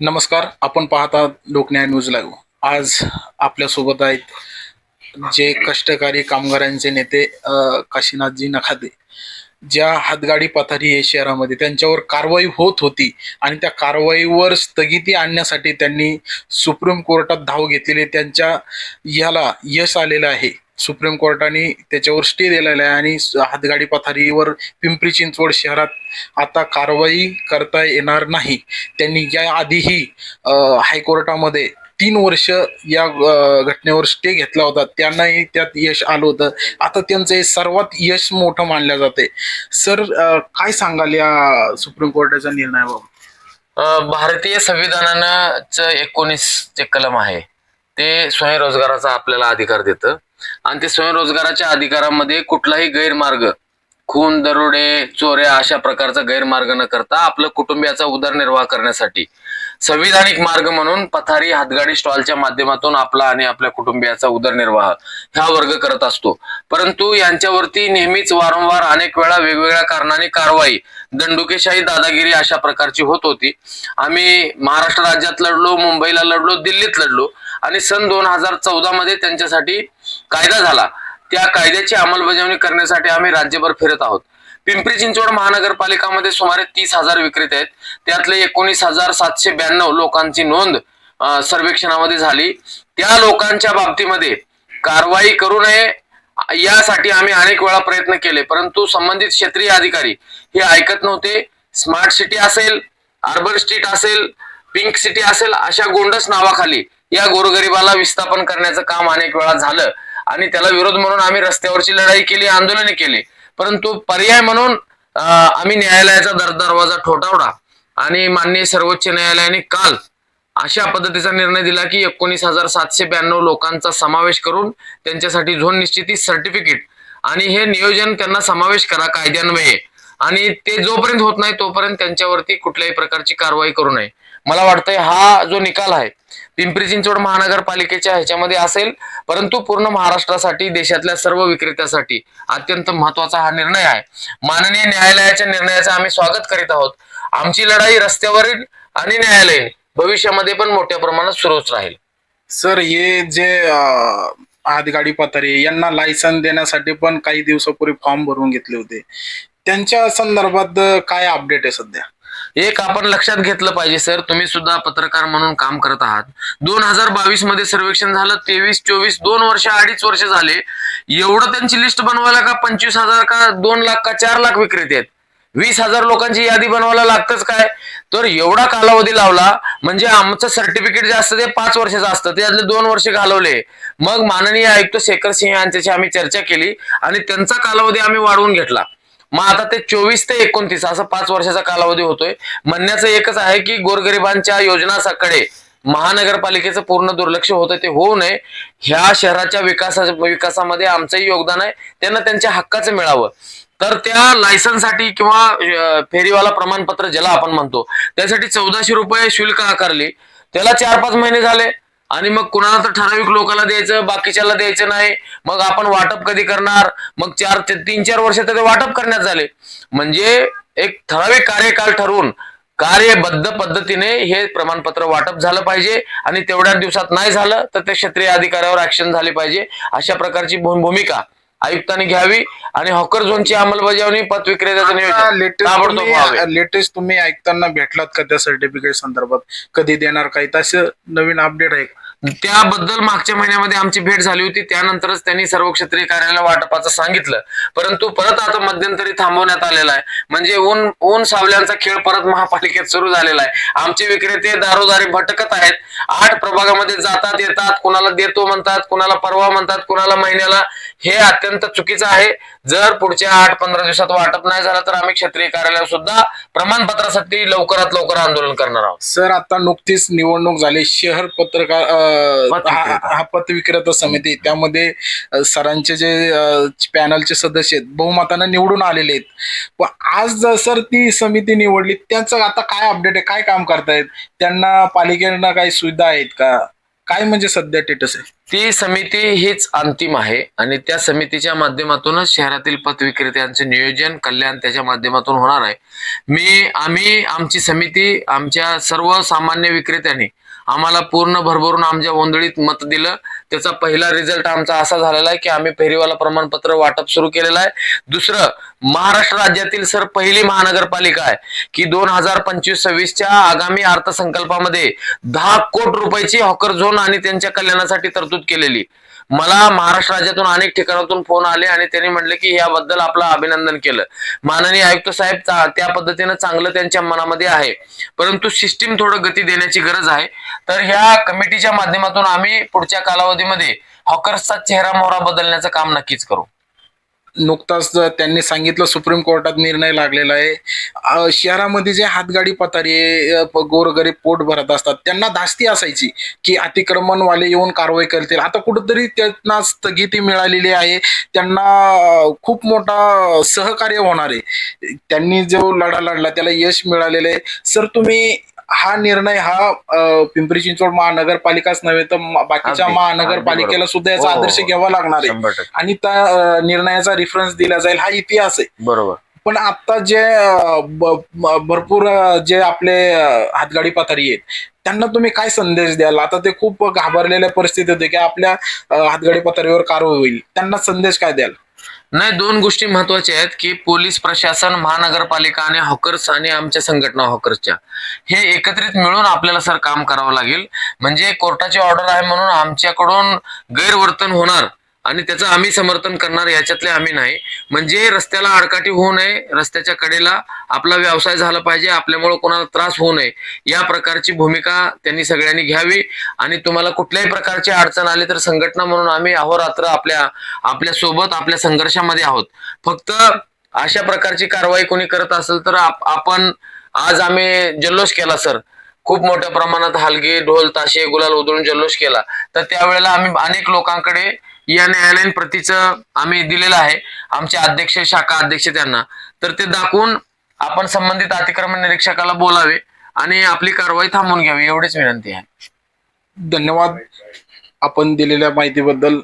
नमस्कार आपण पाहता लोकन्याय न्यूज लाईव्ह. आज आपल्यासोबत आहेत जे कष्टकारी कामगारांचे नेते काशीनाथजी नखाते. ज्या हातगाडी पथारी हे शहरामध्ये त्यांच्यावर कारवाई होत होती आणि त्या कारवाईवर स्थगिती आणण्यासाठी त्यांनी सुप्रीम कोर्टात धाव घेतलेली त्यांच्या याला यश आलेलं आहे. सुप्रीम कोर्टाने त्याच्यावर स्टे दिलेला आहे आणि हातगाडी पथारीवर पिंपरी चिंचवड शहरात आता कारवाई करता येणार नाही. त्यांनी या आधीही हायकोर्टामध्ये तीन वर्ष या घटनेवर स्टे घेतला होता. त्यांनाही त्यात यश आलं होतं. आता त्यांचं हे सर्वात यश मोठं मानलं जाते सर काय सांगाल या सुप्रीम कोर्टाच्या निर्णयाबाबत? भारतीय संविधानानं च एकोणीस जे कलम आहे ते स्वयंरोजगाराचा आपल्याला अधिकार देतं. आणि ते स्वयंरोजगाराच्या अधिकारामध्ये कुठलाही गैरमार्ग खून दरोडे चोऱ्या अशा प्रकारचा गैरमार्ग न करता आपलं कुटुंबियाचा उदरनिर्वाह करण्यासाठी संविधानिक मार्ग म्हणून पथारी हातगाडी स्टॉलच्या माध्यमातून आपला आणि आपल्या कुटुंबियाचा उदरनिर्वाह हा वर्ग करत असतो. परंतु यांच्यावरती नेहमीच वारंवार अनेक वेळा वेगवेगळ्या कारणाने कारवाई दंडुकेशाही दादागिरी अशा प्रकारची होत होती. आम्ही महाराष्ट्र राज्यात लढलो मुंबईला लढलो दिल्लीत लढलो आणि सन दोन हजार चौदा मध्ये त्यांच्यासाठी कायदा झाला. त्या कायद्याची अंमलबजावणी करण्यासाठी आम्ही राज्यभर फिरत आहोत. पिंपरी चिंचवड महानगरपालिकामध्ये सुमारे तीस हजार विक्रेते आहेत. त्यातले एकोणीस हजार सातशे ब्याण्णव लोकांची नोंद सर्वेक्षणामध्ये झाली. त्या लोकांच्या बाबतीमध्ये कारवाई करू नये यासाठी आम्ही अनेक वेळा प्रयत्न केले. परंतु संबंधित क्षेत्रीय अधिकारी हे ऐकत नव्हते. स्मार्ट सिटी असेल अर्बन स्ट्रीट असेल पिंक सिटी असेल अशा गोंडस नावाखाली या गोरगरिबाला विस्थापन करण्याचं काम अनेक वेळा झालं. आणि त्याला विरोध म्हणून आम्ही रस्त्यावरची लढाई केली आंदोलने केली. परंतु पर्याय म्हणून आम्ही न्यायालयाचा दर दरवाजा ठोठावला. आणि माननीय सर्वोच्च न्यायालयाने काल अशा पद्धतीचा निर्णय दिला की एकोणीस हजार सातशे ब्याण्णव लोकांचा समावेश करून त्यांच्यासाठी झोन निश्चिती सर्टिफिकेट आणि हे नियोजन त्यांना समावेश करा कायद्यान्वये. आणि ते जोपर्यंत होत नाही तोपर्यंत त्यांच्यावरती कुठल्याही प्रकारची कारवाई करू नये. मला वाटतंय हा जो निकाल आहे पिंपरी चिंचवड महानगरपालिकेच्या ह्याच्यामध्ये असेल परंतु पूर्ण महाराष्ट्रासाठी देशातल्या सर्व विक्रेत्यासाठी अत्यंत महत्त्वाचा हा निर्णय आहे. माननीय न्यायालयाच्या निर्णयाचं आम्ही स्वागत करीत आहोत. आमची लढाई रस्त्यावरील आणि न्यायालयीन भविष्यामध्ये पण मोठ्या प्रमाणात सुरूच राहील. सर हे जे आदगाडी हातगाडी यांना लायसन देण्यासाठी पण काही दिवसापूर्वी फॉर्म भरून घेतले होते. त्यांच्या संदर्भात काय अपडेट आहे सध्या? एक आपण लक्षात घेतलं पाहिजे सर. तुम्ही सुद्धा पत्रकार म्हणून काम करत आहात. दोन हजार बावीसमध्ये सर्वेक्षण झालं. तेवीस चोवीस दोन वर्ष अडीच वर्ष झाले. एवढं त्यांची लिस्ट बनवायला का पंचवीस हजार का दोन लाख का चार लाख विक्रेते आहेत? वीस हजार लोकांची यादी बनवायला लागतच काय? तर एवढा कालावधी लावला म्हणजे आमचं सर्टिफिकेट जे असतं ते पाच वर्षाचं असतं. त्यातले दोन वर्ष घालवले. मग माननीय आयुक्त शेखर सिंह यांच्याशी आम्ही चर्चा केली आणि त्यांचा कालावधी आम्ही वाढवून घेतला. मग आता ते चोवीस ते एकोणतीस असं पाच वर्षाचा कालावधी होतोय. म्हणण्याचं एकच आहे की गोरगरिबांच्या योजनासाकडे महानगरपालिकेचं पूर्ण दुर्लक्ष होतं ते होऊ नये. ह्या शहराच्या विकासा विकासामध्ये आमचंही योगदान आहे. त्यांना त्यांच्या हक्काचं मिळावं. तर त्या लायसनसाठी किंवा फेरीवाला प्रमाणपत्र ज्याला आपण म्हणतो त्यासाठी चौदाशे रुपये शुल्क आकारली. त्याला चार पाच महिने झाले. आणि मग कुणाला तर ठराविक लोकांना द्यायचं बाकीच्याला द्यायचं नाही. मग आपण वाटप कधी करणार? मग चार ते तीन चार वर्ष तर ते वाटप करण्यात झाले. म्हणजे एक ठराविक कार्यकाल ठरवून कार्यबद्ध पद्धतीने हे प्रमाणपत्र वाटप झालं पाहिजे आणि तेवढ्या दिवसात नाही झालं तर ते क्षेत्रीय अधिकाऱ्यावर ऍक्शन झाली पाहिजे. अशा प्रकारची भूमिका आयुक्तांनी घ्यावी आणि हॉकर झोनची अंमलबजावणी पथ विक्रेत्याचं नियोजन. लेटेस्ट तुम्ही लेटेस्ट तुम्ही ऐकताना भेटलात का त्या सर्टिफिकेट संदर्भात? कधी देणार काही तसं नवीन अपडेट आहे का? त्याबद्दल मागच्या महिन्यामध्ये आमची भेट झाली होती. त्यानंतरच त्यांनी सर्व क्षेत्रीय कार्यालय वाटपाचं सांगितलं. परंतु परत आता मध्यंतरी थांबवण्यात आलेला आहे. म्हणजे ऊन ऊन सावल्यांचा खेळ परत महापालिकेत सुरू झालेला आहे. आमचे विक्रेते दारोदारी भटकत आहेत. आठ प्रभागामध्ये जातात येतात. कुणाला देतो म्हणतात कुणाला परवा म्हणतात कुणाला महिन्याला. हे अत्यंत चुकीचं आहे. जर पुढच्या आठ पंधरा दिवसात वाटप नाही झालं तर आम्ही क्षेत्रीय कार्यालयात सुद्धा प्रमाणपत्रासाठी लवकरात लवकर आंदोलन करणार आहोत. सर आता नुकतीच निवडणूक झाली. शहर पत्रकार हा पतविक्रेता समिती त्यामध्ये सरांचे जे पॅनलचे सदस्य आहेत बहुमतानं निवडून आलेले आहेत. पण आज जर सर ती समिती निवडली त्यांचं आता काय अपडेट आहे? काय काम करतायत? त्यांना पालिकेनं काही सुविधा आहेत का? काय म्हणजे सध्या टेटस आहे? ती समिती हीच अंतिम आहे आणि त्या समितीच्या माध्यमातूनच शहरातील पथ विक्रेत्यांचे नियोजन कल्याण त्याच्या माध्यमातून होणार आहे. मी आम्ही आमची समिती आमच्या सर्व सामान्य विक्रेत्यांनी आम्हाला पूर्ण भरभरून आमच्या गोंधळीत मत दिलं. त्याचा पहिला रिझल्ट आमचा असा झालेला आहे की आम्ही फेरीवाला प्रमाणपत्र वाटप सुरू केलेलं आहे. दुसरं महाराष्ट्र राज्यातील सर पहिली महानगरपालिका आहे की दोन हजार पंचवीस सव्वीसच्या आगामी अर्थसंकल्पामध्ये दहा कोटी रुपयाची हॉकर झोन आणि त्यांच्या कल्याणासाठी तरतूद केलेली. मला महाराष्ट्र राज्यातून अनेक ठिकाणातून फोन आले आणि त्यांनी म्हटले की याबद्दल आपलं अभिनंदन केलं. माननीय आयुक्त साहेब त्या पद्धतीनं चांगलं त्यांच्या मनामध्ये आहे. परंतु सिस्टीम थोडं गती देण्याची गरज आहे. तर ह्या कमिटीच्या माध्यमातून आम्ही पुढच्या कालावधीमध्ये हॉकर्सचा चेहरा मोहरा बदलण्याचं काम नक्कीच करू. नुकताच त्यांनी सांगितलं सुप्रीम कोर्टात निर्णय लागलेला आहे. शहरामध्ये जे हातगाडी पतारी गोरगरीब पोट भरत असतात त्यांना धास्ती असायची की अतिक्रमणवाले येऊन कारवाई करतील. आता कुठंतरी त्यांना स्थगिती मिळालेली आहे. त्यांना खूप मोठा सहकार्य होणार आहे. त्यांनी जो लढा लढला त्याला यश मिळालेलं आहे. सर तुम्ही हा निर्णय हा पिंपरी चिंचवड महानगरपालिकाच नव्हे तर बाकीच्या महानगरपालिकेला सुद्धा. याचा हो, आदर्श हो. घ्यावा लागणार आहे. आणि त्या निर्णयाचा रेफरन्स दिला जाईल हा इतिहास आहे. बरोबर. पण आता जे भरपूर जे आपले हातगाडी पथारी आहेत त्यांना तुम्ही काय संदेश द्याल? आता ते खूप घाबरलेल्या परिस्थितीत होते की आपल्या हातगाडी पथारीवर कारवाई होईल. त्यांना संदेश काय द्याल? नाही दोन गोष्टी महत्त्वाच्या आहेत की पोलीस प्रशासन महानगरपालिका आणि हॉकर्स आणि आमच्या संघटना हॉकर्सच्या. हे एकत्रित मिळून आपल्याला सर काम करावं लागेल. म्हणजे कोर्टाची ऑर्डर आहे म्हणून आमच्याकडून गैरवर्तन होणार. आणि त्याचं आम्ही समर्थन करणार याच्यातले आम्ही नाही. म्हणजे रस्त्याला आडकाठी होऊ नये रस्त्याच्या कडेला आपला व्यवसाय झाला पाहिजे आपल्यामुळे कोणाला त्रास होऊ नये. या प्रकारची भूमिका त्यांनी सगळ्यांनी घ्यावी. आणि तुम्हाला कुठल्याही प्रकारची अडचण आली तर संघटना म्हणून आम्ही अहोरात्र आपल्या आपल्यासोबत आपल्या संघर्षामध्ये आहोत. फक्त अशा प्रकारची कारवाई कोणी करत असेल तर आप- आपण आज आम्ही जल्लोष केला सर. खूप मोठ्या प्रमाणात हलगी ढोल ताशे गुलाल उधळून जल्लोष केला. तर त्यावेळेला आम्ही अनेक लोकांकडे या न्यायालयीन प्रतीचं आम्ही दिलेलं आहे. आमचे अध्यक्ष शाखा अध्यक्ष त्यांना. तर ते दाखवून आपण संबंधित अतिक्रमण निरीक्षकाला बोलावे आणि आपली कारवाई थांबवून घ्यावी एवढीच विनंती आहे. धन्यवाद. आपण दिलेल्या माहितीबद्दल